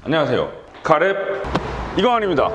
안녕하세요. 카랩 이광환입니다.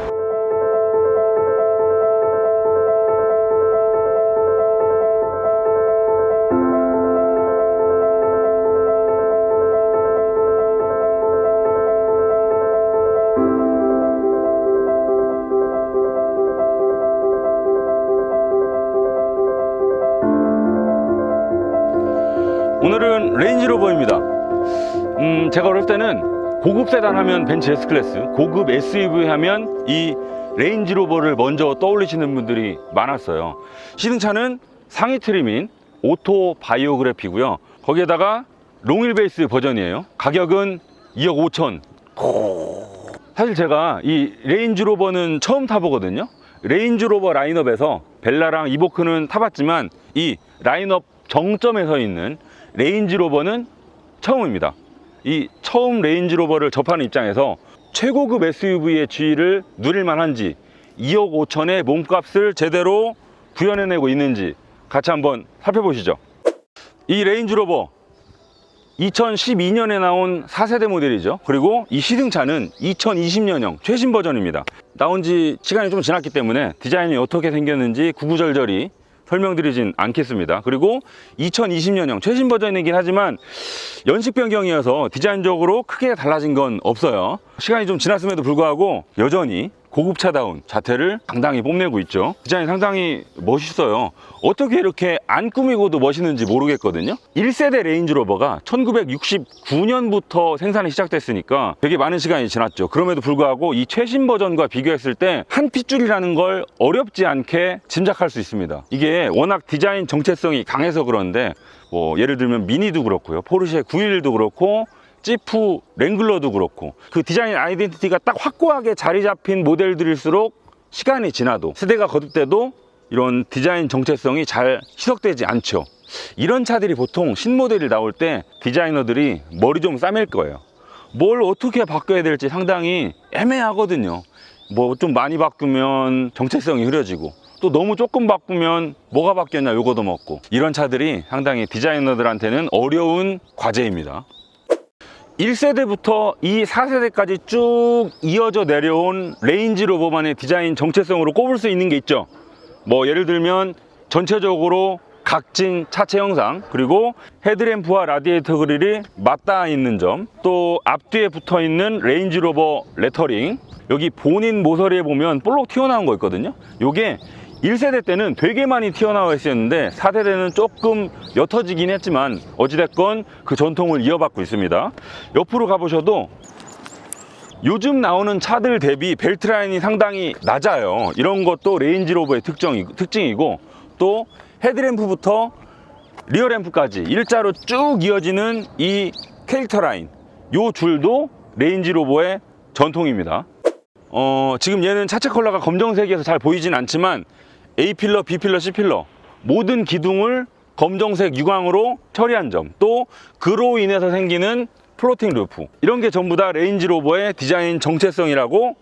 오늘은 레인지로버입니다. 음, 제가 어릴 때는 고급 세단 하면 벤츠 S 클래스, 고급 SUV 하면 이 레인지로버를 먼저 떠올리시는 분들이 많았어요. 시승차는 상위 트림인 오토 바이오그래피고요. 거기에다가 롱일 베이스 버전이에요. 가격은 2억 5천. 사실 제가 이 레인지로버는 처음 타보거든요. 레인지로버 라인업에서 벨라랑 이보크는 타봤지만 이 라인업 정점에 서 있는 레인지로버는 처음입니다. 이 처음 레인지로버를 접하는 입장에서 최고급 SUV의 지위를 누릴 만한지 2억 5천의 몸값을 제대로 구현해내고 있는지 같이 한번 살펴보시죠. 이 레인지로버 2012년에 나온 4세대 모델이죠. 그리고 이 시승차는 2020년형 최신 버전입니다. 나온 지 시간이 좀 지났기 때문에 디자인이 어떻게 생겼는지 구구절절히 설명드리진 않겠습니다. 그리고 2020년형 최신 버전이긴 하지만 연식 변경이어서 디자인적으로 크게 달라진 건 없어요. 시간이 좀 지났음에도 불구하고 여전히 고급차다운 자태를 당당히 뽐내고 있죠. 디자인 상당히 멋있어요. 어떻게 이렇게 안 꾸미고도 멋있는지 모르겠거든요. 1세대 레인지로버가 1969년부터 생산이 시작됐으니까 되게 많은 시간이 지났죠. 그럼에도 불구하고 이 최신 버전과 비교했을 때 한 핏줄이라는 걸 어렵지 않게 짐작할 수 있습니다. 이게 워낙 디자인 정체성이 강해서 그런데 뭐 예를 들면 미니도 그렇고요. 포르쉐 911도 그렇고 지프 랭글러도 그렇고 그 디자인 아이덴티티가 딱 확고하게 자리 잡힌 모델들일수록 시간이 지나도 세대가 거듭돼도 이런 디자인 정체성이 잘 희석되지 않죠. 이런 차들이 보통 신모델이 나올 때 디자이너들이 머리 좀 싸맬 거예요. 뭘 어떻게 바꿔야 될지 상당히 애매하거든요. 뭐 좀 많이 바꾸면 정체성이 흐려지고 또 너무 조금 바꾸면 뭐가 바뀌었냐 요거도 먹고 이런 차들이 상당히 디자이너들한테는 어려운 과제입니다. 1세대부터 이 4세대까지 쭉 이어져 내려온 레인지 로버만의 디자인 정체성으로 꼽을 수 있는 게 있죠. 뭐 예를 들면 전체적으로 각진 차체 형상 그리고 헤드램프와 라디에이터 그릴이 맞닿아 있는 점 또 앞뒤에 붙어 있는 레인지로버 레터링 여기 본인 모서리에 보면 볼록 튀어나온 거 있거든요 요게 1세대 때는 되게 많이 튀어나와 있었는데 4세대는 조금 옅어지긴 했지만 어찌됐건 그 전통을 이어받고 있습니다 옆으로 가보셔도 요즘 나오는 차들 대비 벨트 라인이 상당히 낮아요. 이런 것도 레인지로버의 특징이고 또 헤드램프부터 리어램프까지 일자로 쭉 이어지는 이 캐릭터 라인 요 줄도 레인지로버의 전통입니다. 어, 지금 얘는 차체 컬러가 검정색이어서 잘 보이진 않지만 A 필러, B 필러, C 필러. 모든 기둥을 검정색 유광으로 처리한 점, 또 그로 인해서 생기는 플로팅 루프. 이런 게 전부 다 레인지로버의 디자인 정체성이라고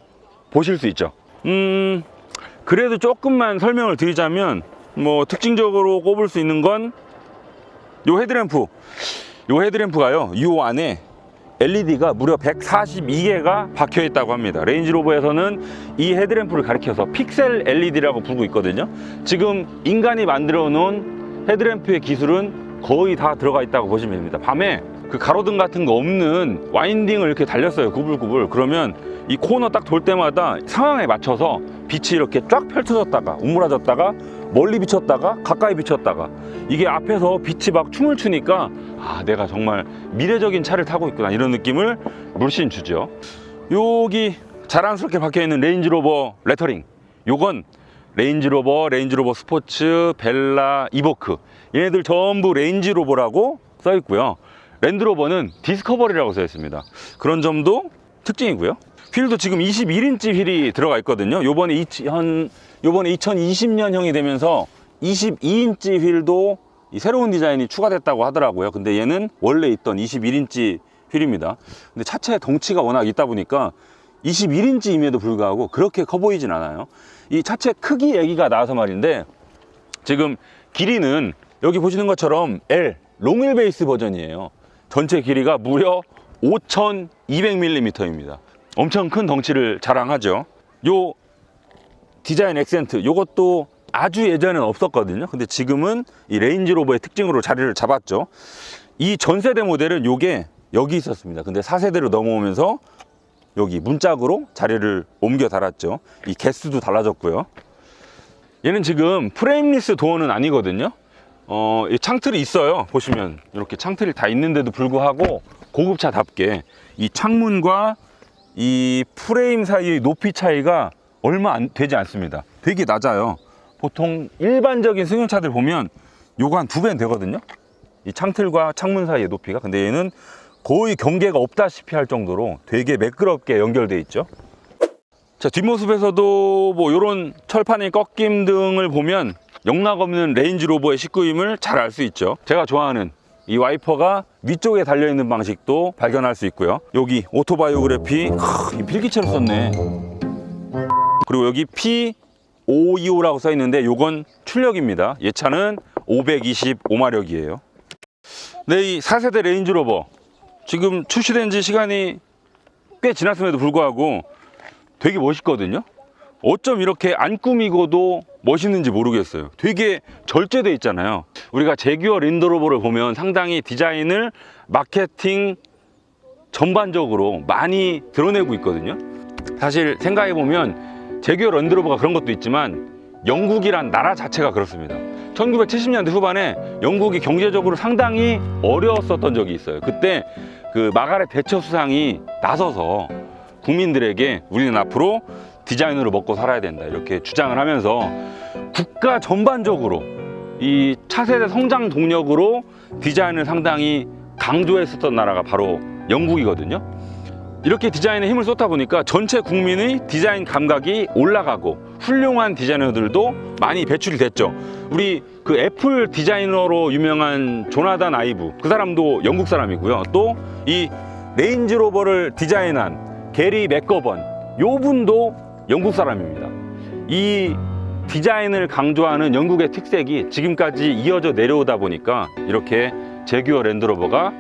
보실 수 있죠. 음, 그래도 조금만 설명을 드리자면 뭐 특징적으로 꼽을 수 있는 건 요 헤드램프, 요 헤드램프가요, 요 안에 LED가 무려 142개가 박혀 있다고 합니다. 레인지로버에서는 이 헤드램프를 가리켜서 픽셀 LED라고 부르고 있거든요. 지금 인간이 만들어 놓은 헤드램프의 기술은 거의 다 들어가 있다고 보시면 됩니다. 밤에 그 가로등 같은 거 없는 와인딩을 이렇게 달렸어요. 구불구불. 그러면 이 코너 딱 돌 때마다 상황에 맞춰서 빛이 이렇게 쫙 펼쳐졌다가 우물어졌다가 멀리 비쳤다가 가까이 비쳤다가 이게 앞에서 빛이 막 춤을 추니까 아 내가 정말 미래적인 차를 타고 있구나. 이런 느낌을 물씬 주죠. 여기 자랑스럽게 박혀있는 레인지로버 레터링. 요건 레인지로버 레인지로버 스포츠 벨라 이보크. 얘네들 전부 레인지로버라고 써 있고요. 랜드로버는 디스커버리라고 써 있습니다. 그런 점도 특징이고요. 휠도 지금 21인치 휠이 들어가 있거든요. 요번에 이, 현, 요번에 2020년형이 되면서 22인치 휠도 이 새로운 디자인이 추가됐다고 하더라고요. 근데 얘는 원래 있던 21인치 휠입니다. 근데 차체 덩치가 워낙 있다 보니까 21인치임에도 불구하고 그렇게 커 보이진 않아요. 이 차체 크기 얘기가 나와서 말인데 지금 길이는 여기 보시는 것처럼 L 롱휠 베이스 버전이에요. 전체 길이가 무려 5200mm입니다. 엄청 큰 덩치를 자랑하죠. 요 디자인 액센트 요것도 아주 예전에는 없었거든요. 근데 지금은 이 레인지로버의 특징으로 자리를 잡았죠. 이 전세대 모델은 요게 여기 있었습니다. 근데 4세대로 넘어오면서 여기 문짝으로 자리를 옮겨 달았죠. 이 개수도 달라졌고요. 얘는 지금 프레임리스 도어는 아니거든요. 어, 이 창틀이 있어요. 보시면 이렇게 창틀이 다 있는데도 불구하고 고급차답게 이 창문과 이 프레임 사이의 높이 차이가 얼마 안 되지 않습니다. 되게 낮아요. 보통 일반적인 승용차들 보면 요거 한 두 배는 되거든요. 이 창틀과 창문 사이의 높이가. 근데 얘는 거의 경계가 없다시피 할 정도로 되게 매끄럽게 연결돼 있죠. 자, 뒷모습에서도 뭐 요런 철판의 꺾임 등을 보면 영락 없는 레인지 로버의 식구임을 잘 알 수 있죠. 제가 좋아하는 이 와이퍼가 위쪽에 달려있는 방식도 발견할 수 있고요. 여기 오토바이오그래피, 크, 이 필기체로 썼네. 그리고 여기 P525라고 써 있는데 요건 출력입니다. 얘 차는 525마력이에요. 네, 이 4세대 레인지로버 지금 출시된 지 시간이 꽤 지났음에도 불구하고 되게 멋있거든요. 어쩜 이렇게 안 꾸미고도 멋있는지 모르겠어요. 되게 절제돼 있잖아요. 우리가 제규어 랜드로버를 보면 상당히 디자인을 마케팅 전반적으로 많이 드러내고 있거든요. 사실 생각해 보면 제규어 랜드로버가 그런 것도 있지만 영국이란 나라 자체가 그렇습니다. 1970년대 후반에 영국이 경제적으로 상당히 어려웠었던 적이 있어요. 그때 그 마가렛 대처 수상이 나서서 국민들에게 우리는 앞으로 디자인으로 먹고 살아야 된다 이렇게 주장을 하면서 국가 전반적으로 이 차세대 성장 동력으로 디자인을 상당히 강조했었던 나라가 바로 영국이거든요. 이렇게 디자인에 힘을 쏟다 보니까 전체 국민의 디자인 감각이 올라가고 훌륭한 디자이너들도 많이 배출이 됐죠. 우리 그 애플 디자이너로 유명한 조나단 아이브 그 사람도 영국 사람이고요. 또 이 레인지로버를 디자인한 게리 맥거번 요 분도 영국 사람입니다. 이 디자인을 강조하는 영국의 특색이 지금까지 이어져 내려오다 보니까 이렇게 제규어 랜드로버가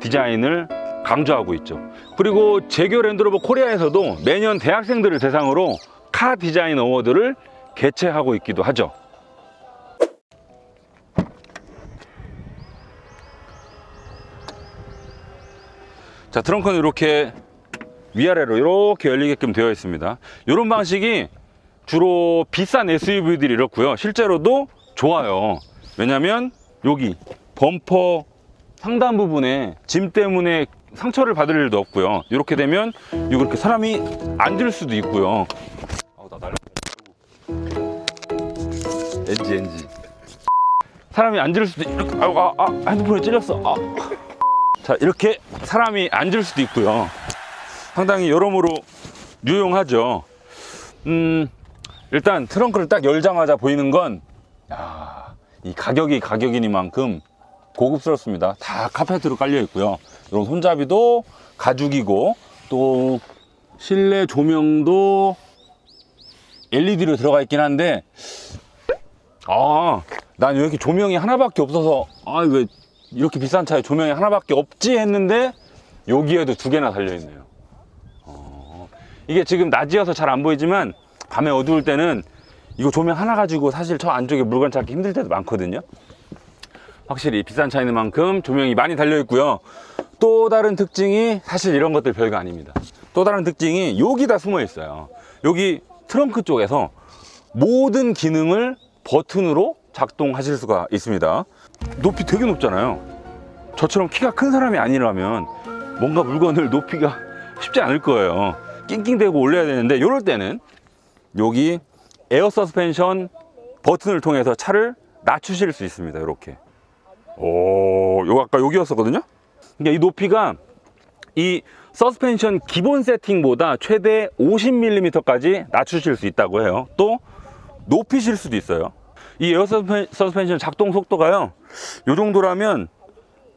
디자인을 강조하고 있죠. 그리고 제규어 랜드로버 코리아에서도 매년 대학생들을 대상으로 카 디자인 어워드를 개최하고 있기도 하죠. 자, 트렁크는 이렇게 위아래로 이렇게 열리게끔 되어 있습니다. 이런 방식이 주로 비싼 SUV들이 이렇고요. 실제로도 좋아요. 왜냐면 여기 범퍼 상단 부분에 짐 때문에 상처를 받을 일도 없고요. 이렇게 되면 이거 이렇게 사람이 앉을 수도 있고요. 아우 나 날려. 엔지 엔지. 사람이 앉을 수도 이렇게 아우 아, 아 핸드폰에 찔렸어. 아. 자 이렇게 사람이 앉을 수도 있고요. 상당히 여러모로 유용하죠. 음, 일단 트렁크를 딱 열자마자 보이는 건, 야, 이 가격이 가격이니만큼 고급스럽습니다. 다 카페트로 깔려 있고요. 이런 손잡이도 가죽이고, 또 실내 조명도 LED로 들어가 있긴 한데, 아, 난 왜 이렇게 조명이 하나밖에 없어서, 아, 왜 이렇게 비싼 차에 조명이 하나밖에 없지 했는데, 여기에도 두 개나 달려 있네요. 이게 지금 낮이어서 잘 안 보이지만 밤에 어두울 때는 이거 조명 하나 가지고 사실 저 안쪽에 물건 찾기 힘들 때도 많거든요. 확실히 비싼 차이는 만큼 조명이 많이 달려 있고요. 또 다른 특징이 사실 이런 것들 별거 아닙니다. 또 다른 특징이 여기다 숨어 있어요. 여기 트렁크 쪽에서 모든 기능을 버튼으로 작동하실 수가 있습니다. 높이 되게 높잖아요. 저처럼 키가 큰 사람이 아니라면 뭔가 물건을 높이가 쉽지 않을 거예요. 낑낑대고 올려야 되는데 이럴 때는 여기 에어 서스펜션 버튼을 통해서 차를 낮추실 수 있습니다. 이렇게. 오, 요 아까 여기였었거든요. 그러니까 이 높이가 이 서스펜션 기본 세팅보다 최대 50mm까지 낮추실 수 있다고 해요. 또 높이실 수도 있어요. 이 에어 서스펜- 서스펜션 작동 속도가요. 요 정도라면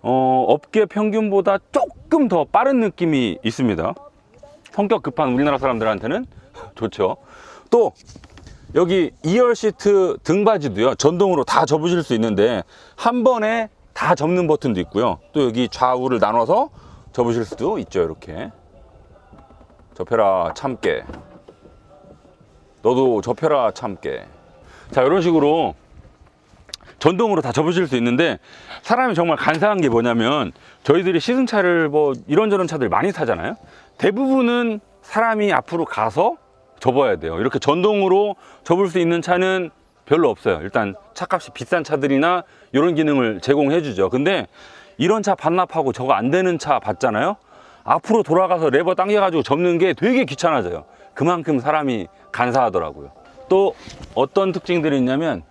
어, 업계 평균보다 조금 더 빠른 느낌이 있습니다. 성격 급한 우리나라 사람들한테는 좋죠. 또 여기 2열 시트 등받이도요. 전동으로 다 접으실 수 있는데 한 번에 다 접는 버튼도 있고요. 또 여기 좌우를 나눠서 접으실 수도 있죠. 이렇게. 접혀라 참깨 너도 접혀라 참깨 자 이런 식으로 전동으로 다 접으실 수 있는데 사람이 정말 간사한 게 뭐냐면 저희들이 시승차를 뭐 이런저런 차들 많이 타잖아요 대부분은 사람이 앞으로 가서 접어야 돼요. 이렇게 전동으로 접을 수 있는 차는 별로 없어요. 일단 차값이 비싼 차들이나 이런 기능을 제공해 주죠. 근데 이런 차 반납하고 저거 안 되는 차 봤잖아요? 앞으로 돌아가서 레버 당겨 가지고 접는 게 되게 귀찮아져요. 그만큼 사람이 간사하더라고요. 또 어떤 특징들이 있냐면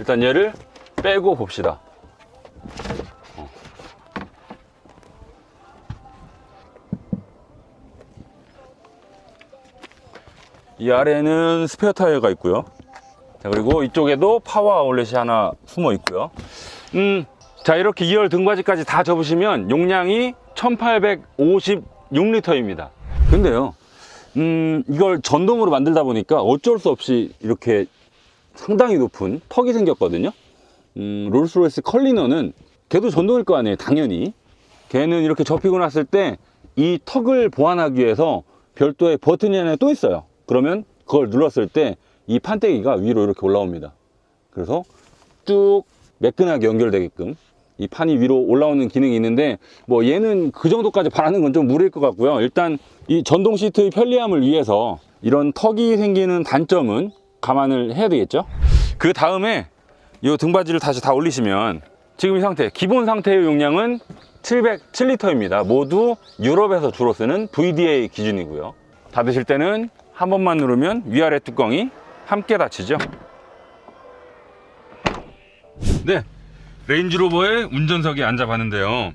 일단 얘를 빼고 봅시다. 이 아래는 스페어 타이어가 있고요. 자, 그리고 이쪽에도 파워 아울렛이 하나 숨어 있고요. 음, 자, 이렇게 2열 등받이까지 다 접으시면 용량이 1856리터입니다. 근데요, 음, 이걸 전동으로 만들다 보니까 어쩔 수 없이 이렇게 상당히 높은 턱이 생겼거든요. 음, 롤스로이스 컬리너는 걔도 전동일 거 아니에요, 당연히. 걔는 이렇게 접히고 났을 때 이 턱을 보완하기 위해서 별도의 버튼이 하나 또 있어요. 그러면 그걸 눌렀을 때 이 판때기가 위로 이렇게 올라옵니다. 그래서 쭉 매끈하게 연결되게끔 이 판이 위로 올라오는 기능이 있는데 뭐 얘는 그 정도까지 바라는 건 좀 무리일 것 같고요. 일단 이 전동 시트의 편리함을 위해서 이런 턱이 생기는 단점은 감안을 해야 되겠죠. 그 다음에 이 등받이를 다시 다 올리시면 지금 이 상태 기본 상태의 용량은 707리터입니다. 모두 유럽에서 주로 쓰는 VDA 기준이고요. 닫으실 때는 한 번만 누르면 위아래 뚜껑이 함께 닫히죠. 네, 레인지로버의 운전석에 앉아봤는데요.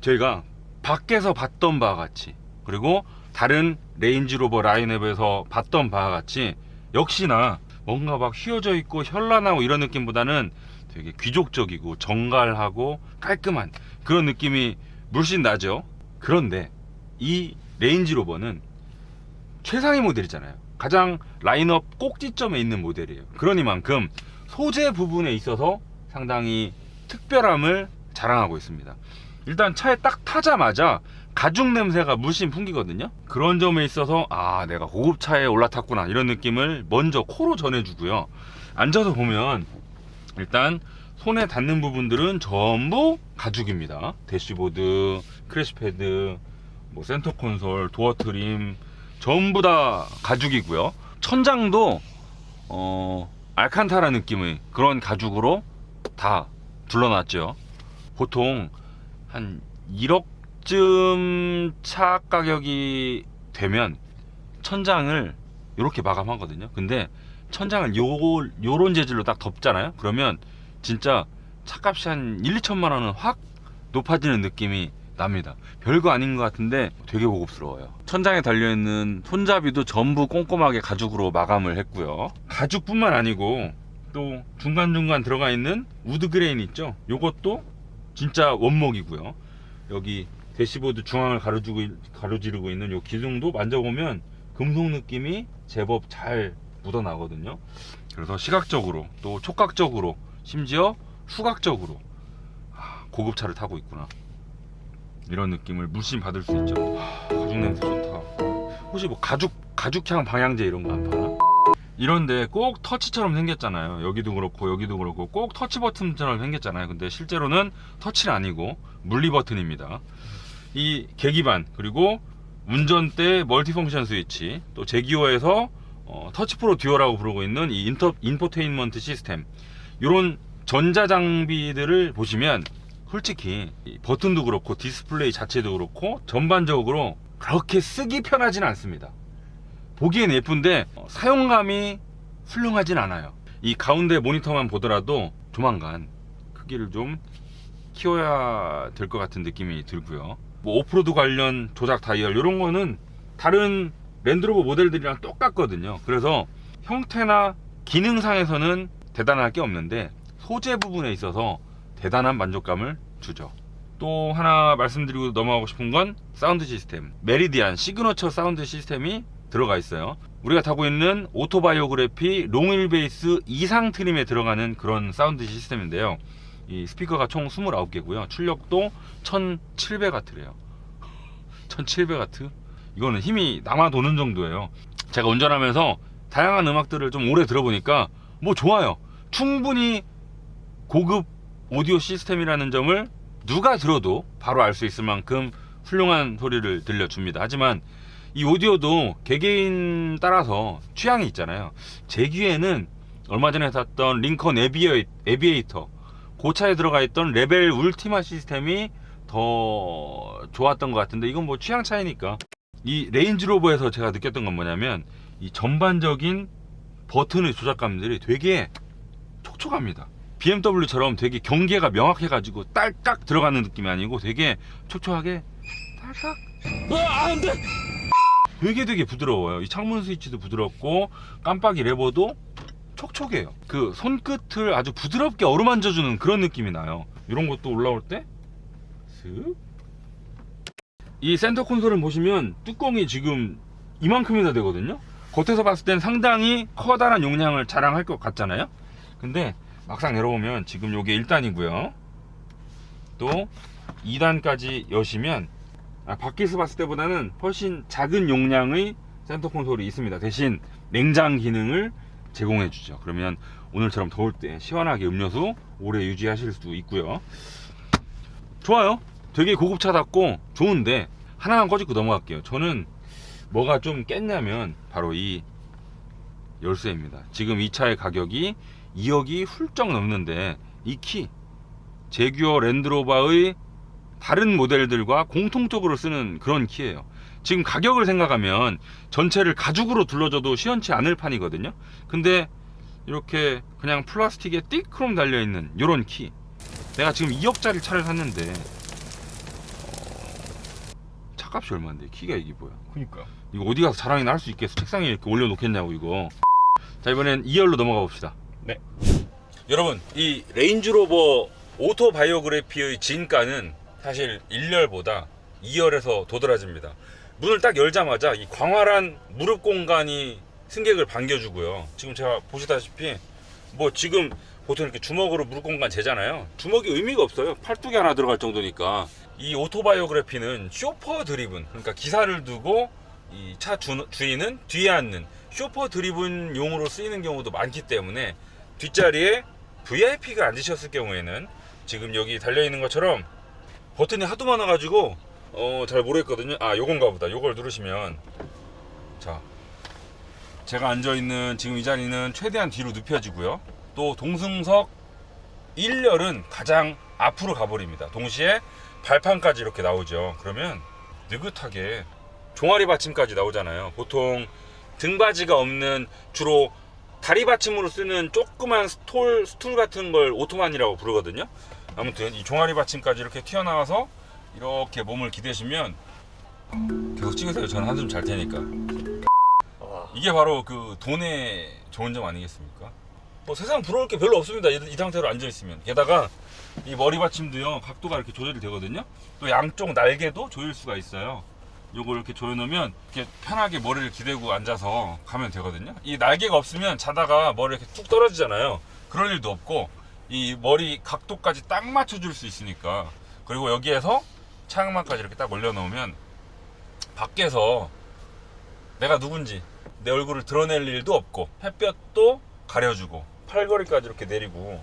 저희가 밖에서 봤던 바와 같이 그리고 다른 레인지로버 라인업에서 봤던 바와 같이 역시나 뭔가 막 휘어져 있고 현란하고 이런 느낌보다는 되게 귀족적이고 정갈하고 깔끔한 그런 느낌이 물씬 나죠. 그런데 이 레인지로버는 최상의 모델이잖아요. 가장 라인업 꼭지점에 있는 모델이에요. 그러니만큼 소재 부분에 있어서 상당히 특별함을 자랑하고 있습니다. 일단 차에 딱 타자마자 가죽 냄새가 물씬 풍기거든요. 그런 점에 있어서 아 내가 고급 차에 올라탔구나 이런 느낌을 먼저 코로 전해주고요. 앉아서 보면 일단 손에 닿는 부분들은 전부 가죽입니다. 대시보드, 크래시패드, 뭐 센터 콘솔, 도어 트림 전부 다 가죽이고요. 천장도 어 알칸타라 느낌의 그런 가죽으로 다 둘러놨죠. 보통 한 1억쯤 차 가격이 되면 천장을 이렇게 마감하거든요. 근데 천장을 요 요런 재질로 딱 덮잖아요. 그러면 진짜 차값이 한 1, 2천만 원은 확 높아지는 느낌이 납니다. 별거 아닌 것 같은데 되게 고급스러워요. 천장에 달려있는 손잡이도 전부 꼼꼼하게 가죽으로 마감을 했고요. 가죽뿐만 아니고 또 중간중간 들어가 있는 우드 그레인 있죠? 요것도 진짜 원목이고요. 여기 대시보드 중앙을 가로지르고, 가로지르고 있는 요 기둥도 만져보면 금속 느낌이 제법 잘 묻어나거든요. 그래서 시각적으로 또 촉각적으로 심지어 후각적으로 아, 고급차를 타고 있구나. 이런 느낌을 물씬 받을 수 있죠. 하, 가죽 냄새 좋다. 혹시 뭐 가죽 가죽향 방향제 이런 거 안 파나? 이런데 꼭 터치처럼 생겼잖아요. 여기도 그렇고 여기도 그렇고 꼭 터치 버튼처럼 생겼잖아요. 근데 실제로는 터치는 아니고 물리 버튼입니다. 이 계기반 그리고 운전대 멀티펑션 스위치 또 제기어에서 어, 터치 프로 듀오라고 부르고 있는 이 인터, 인포테인먼트 시스템 이런 전자 장비들을 보시면 솔직히 이 버튼도 그렇고 디스플레이 자체도 그렇고 전반적으로 그렇게 쓰기 편하진 않습니다. 보기엔 예쁜데 어, 사용감이 훌륭하진 않아요. 이 가운데 모니터만 보더라도 조만간 크기를 좀 키워야 될 것 같은 느낌이 들고요. 뭐 오프로드 관련 조작 다이얼 이런 거는 다른 랜드로버 모델들이랑 똑같거든요. 그래서 형태나 기능상에서는 대단할 게 없는데 소재 부분에 있어서 대단한 만족감을 주죠. 또 하나 말씀드리고 넘어가고 싶은 건 사운드 시스템. 메리디안 시그너처 사운드 시스템이 들어가 있어요. 우리가 타고 있는 오토바이오그래피 롱일 베이스 이상 트림에 들어가는 그런 사운드 시스템인데요. 이 스피커가 총 29개고요. 출력도 1700와트래요. 1700와트? 이거는 힘이 남아 도는 정도예요. 제가 운전하면서 다양한 음악들을 좀 오래 들어보니까 뭐 좋아요. 충분히 고급 오디오 시스템이라는 점을 누가 들어도 바로 알 수 있을 만큼 훌륭한 소리를 들려줍니다. 하지만 이 오디오도 개개인 따라서 취향이 있잖아요. 제 귀에는 얼마 전에 샀던 링컨 에비에이, 에비에이터 그 차에 들어가 있던 레벨 울티마 시스템이 더 좋았던 것 같은데 이건 뭐 취향 차이니까 이 레인지로버에서 제가 느꼈던 건 뭐냐면 이 전반적인 버튼의 조작감들이 되게 촉촉합니다. BMW처럼 되게 경계가 명확해가지고 딸깍 들어가는 느낌이 아니고 되게 촉촉하게 딸깍 아, 안 돼! 되게 되게 부드러워요. 이 창문 스위치도 부드럽고 깜빡이 레버도 촉촉해요. 그 손끝을 아주 부드럽게 어루만져주는 그런 느낌이 나요. 이런 것도 올라올 때 슥. 이 센터 콘솔을 보시면 뚜껑이 지금 이만큼이나 되거든요. 겉에서 봤을 땐 상당히 커다란 용량을 자랑할 것 같잖아요. 근데 막상 열어보면 지금 요게 1단이고요. 또 2단까지 여시면 아, 밖에서 봤을 때보다는 훨씬 작은 용량의 센터 콘솔이 있습니다. 대신 냉장 기능을 제공해 주죠. 그러면 오늘처럼 더울 때 시원하게 음료수 오래 유지하실 수 있고요. 좋아요. 되게 고급차답고 좋은데 하나만 꺼짓고 넘어갈게요. 저는 뭐가 좀 깼냐면 바로 이 열쇠입니다. 지금 이 차의 가격이 2억이 훌쩍 넘는데 이 키 제규어 랜드로버의 다른 모델들과 공통적으로 쓰는 그런 키예요. 지금 가격을 생각하면 전체를 가죽으로 둘러줘도 시원치 않을 판이거든요. 근데 이렇게 그냥 플라스틱에 띠크롬 달려있는 이런 키. 내가 지금 2억짜리 차를 샀는데 어, 차값이 얼마인데 키가 이게 뭐야? 그니까요. 이거 어디 가서 자랑이나 할 수 있겠어? 책상에 이렇게 올려놓겠냐고 이거. 자 이번엔 2열로 넘어가 봅시다. 네. 여러분 이 레인지로버 오토 바이오그래피의 진가는 사실 1열보다 2열에서 도드라집니다. 문을 딱 열자마자 이 광활한 무릎 공간이 승객을 반겨주고요. 지금 제가 보시다시피 뭐 지금 보통 이렇게 주먹으로 무릎 공간 재잖아요. 주먹이 의미가 없어요. 팔뚝이 하나 들어갈 정도니까 이 오토바이오그래피는 쇼퍼 드리븐 그러니까 기사를 두고 이 차 주인은 뒤에 앉는 쇼퍼 드리븐 용으로 쓰이는 경우도 많기 때문에 뒷자리에 VIP가 앉으셨을 경우에는 지금 여기 달려 있는 것처럼 버튼이 하도 많아 가지고 어 잘 모르겠거든요. 아 요건가 보다. 요걸 누르시면 자 제가 앉아 있는 지금 이 자리는 최대한 뒤로 눕혀지고요. 또 동승석 1열은 가장 앞으로 가버립니다. 동시에 발판까지 이렇게 나오죠. 그러면 느긋하게 종아리 받침까지 나오잖아요. 보통 등받이가 없는 주로 다리 받침으로 쓰는 조그만 스톨, 스툴 같은 걸 오토만이라고 부르거든요. 아무튼 이 종아리 받침까지 이렇게 튀어나와서 이렇게 몸을 기대시면 계속 찍으세요. 저는 한숨 잘 테니까. 와. 이게 바로 그 돈의 좋은 점 아니겠습니까? 뭐 세상 부러울 게 별로 없습니다. 이, 이 상태로 앉아 있으면. 게다가 이 머리 받침도요 각도가 이렇게 조절이 되거든요. 또 양쪽 날개도 조일 수가 있어요. 요걸 이렇게 조여놓으면 이렇게 편하게 머리를 기대고 앉아서 가면 되거든요. 이 날개가 없으면 자다가 머리 이렇게 툭 떨어지잖아요. 그럴 일도 없고 이 머리 각도까지 딱 맞춰줄 수 있으니까 그리고 여기에서 창문까지 이렇게 딱 올려놓으면 밖에서 내가 누군지 내 얼굴을 드러낼 일도 없고 햇볕도 가려주고 팔걸이까지 이렇게 내리고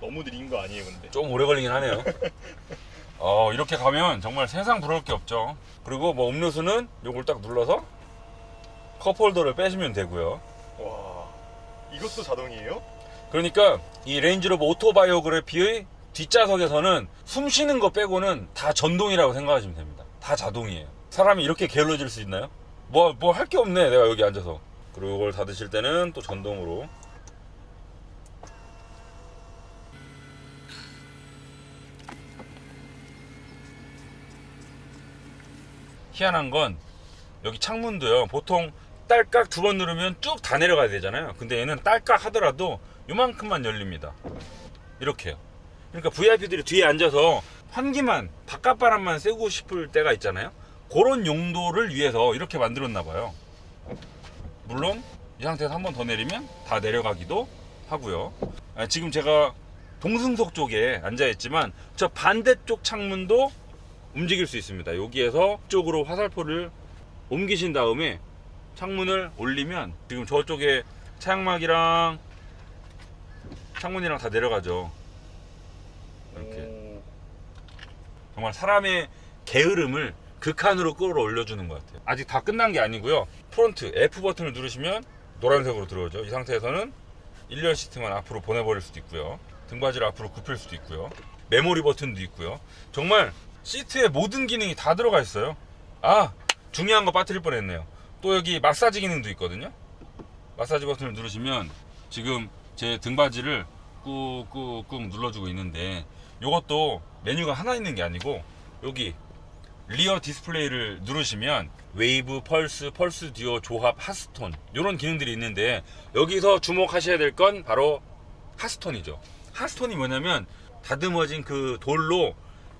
너무 느린 거 아니에요, 근데? 좀 오래 걸리긴 하네요. 어 이렇게 가면 정말 세상 부러울 게 없죠. 그리고 뭐 음료수는 요걸 딱 눌러서 컵홀더를 빼시면 되고요. 와. 이것도 자동이에요? 그러니까 이 레인지로버 오토바이오그래피의 뒷좌석에서는 숨 쉬는 거 빼고는 다 전동이라고 생각하시면 됩니다. 다 자동이에요. 사람이 이렇게 게을러질 수 있나요? 뭐 뭐 할 게 없네 내가 여기 앉아서. 그리고 이걸 닫으실 때는 또 전동으로. 희한한 건 여기 창문도요. 보통 딸깍 두 번 누르면 쭉 다 내려가야 되잖아요. 근데 얘는 딸깍 하더라도 요만큼만 열립니다. 이렇게요. 그러니까 VIP들이 뒤에 앉아서 환기만 바깥 바람만 쐬고 싶을 때가 있잖아요. 그런 용도를 위해서 이렇게 만들었나 봐요. 물론 이 상태에서 한 번 더 내리면 다 내려가기도 하고요. 아, 지금 제가 동승석 쪽에 앉아 있지만 저 반대쪽 창문도 움직일 수 있습니다. 여기에서 쪽으로 화살표를 옮기신 다음에 창문을 올리면 지금 저쪽에 차양막이랑 창문이랑 다 내려가죠. 이렇게 오, 정말 사람의 게으름을 극한으로 끌어올려 주는 것 같아요. 아직 다 끝난 게 아니고요. 프론트 F 버튼을 누르시면 노란색으로 들어오죠. 이 상태에서는 1열 시트만 앞으로 보내버릴 수도 있고요. 등받이를 앞으로 굽힐 수도 있고요. 메모리 버튼도 있고요. 정말 시트에 모든 기능이 다 들어가 있어요. 아 중요한 거 빠뜨릴 뻔했네요. 또 여기 마사지 기능도 있거든요. 마사지 버튼을 누르시면 지금 제 등받이를 꾹꾹꾹 눌러주고 있는데 이것도 메뉴가 하나 있는 게 아니고 여기 리어 디스플레이를 누르시면 웨이브, 펄스, 펄스 듀오, 조합, 핫스톤 이런 기능들이 있는데 여기서 주목하셔야 될 건 바로 핫스톤이죠. 핫스톤이 뭐냐면 다듬어진 그 돌로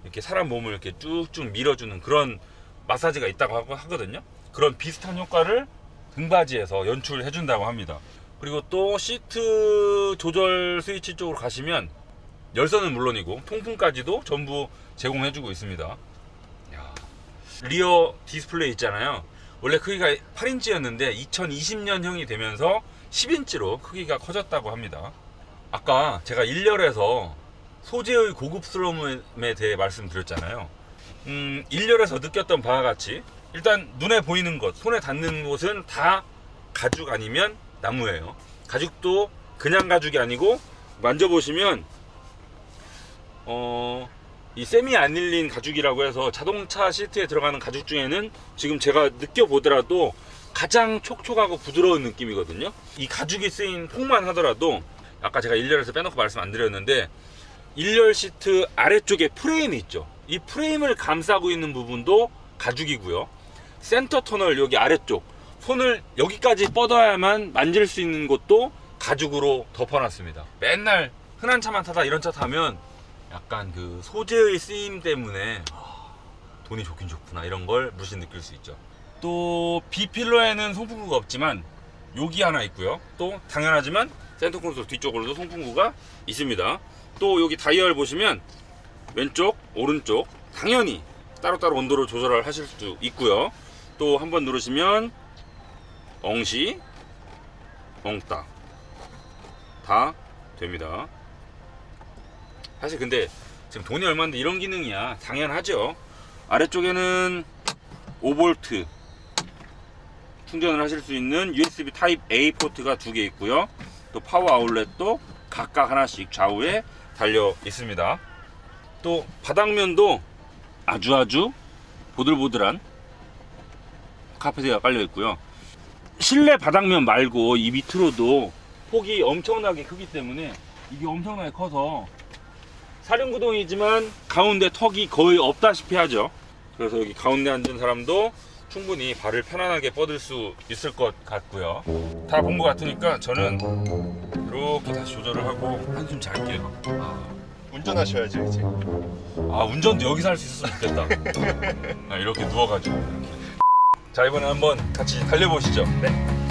이렇게 사람 몸을 이렇게 쭉쭉 밀어주는 그런 마사지가 있다고 하거든요. 그런 비슷한 효과를 등받이에서 연출해 준다고 합니다. 그리고 또 시트 조절 스위치 쪽으로 가시면 열선은 물론이고 통풍까지도 전부 제공해 주고 있습니다. 야, 리어 디스플레이 있잖아요. 원래 크기가 8인치였는데 2020년형이 되면서 10인치로 크기가 커졌다고 합니다. 아까 제가 1열에서 소재의 고급스러움에 대해 말씀드렸잖아요. 음, 1열에서 느꼈던 바와 같이 일단 눈에 보이는 것, 손에 닿는 곳은 다 가죽 아니면 나무예요. 가죽도 그냥 가죽이 아니고 만져보시면 어, 이 세미 아닐린 가죽이라고 해서 자동차 시트에 들어가는 가죽 중에는 지금 제가 느껴보더라도 가장 촉촉하고 부드러운 느낌이거든요. 이 가죽이 쓰인 폭만 하더라도 아까 제가 1열에서 빼놓고 말씀 안 드렸는데 1열 시트 아래쪽에 프레임이 있죠. 이 프레임을 감싸고 있는 부분도 가죽이고요. 센터 터널 여기 아래쪽 손을 여기까지 뻗어야만 만질 수 있는 곳도 가죽으로 덮어놨습니다. 맨날 흔한 차만 타다 이런 차 타면 약간 그 소재의 쓰임 때문에 아, 돈이 좋긴 좋구나 이런 걸 물씬 느낄 수 있죠. 또 B필러에는 송풍구가 없지만 여기 하나 있고요. 또 당연하지만 센터 콘솔 뒤쪽으로도 송풍구가 있습니다. 또 여기 다이얼 보시면 왼쪽, 오른쪽 당연히 따로따로 온도를 조절을 하실 수 있고요. 또 한 번 누르시면 엉시, 엉따 다 됩니다. 사실 근데 지금 돈이 얼마인데 이런 기능이야 당연하죠. 아래쪽에는 5V 충전을 하실 수 있는 USB 타입 A 포트가 두 개 있고요. 또 파워 아울렛도 각각 하나씩 좌우에 달려 있습니다. 또 바닥면도 아주 아주 보들보들한 카페트가 깔려 있고요. 실내 바닥면 말고 이 밑으로도 폭이 엄청나게 크기 때문에 이게 엄청나게 커서 사륜구동이지만 가운데 턱이 거의 없다시피 하죠. 그래서 여기 가운데 앉은 사람도 충분히 발을 편안하게 뻗을 수 있을 것 같고요. 다 본 것 같으니까 저는 이렇게 다시 조절을 하고 한숨 잘게요. 아, 운전하셔야죠 이제. 아, 운전도 여기서 할 수 있었으면 좋겠다. 아, 이렇게 누워가지고. 이렇게. 자 이번에 한번 같이 달려보시죠. 네.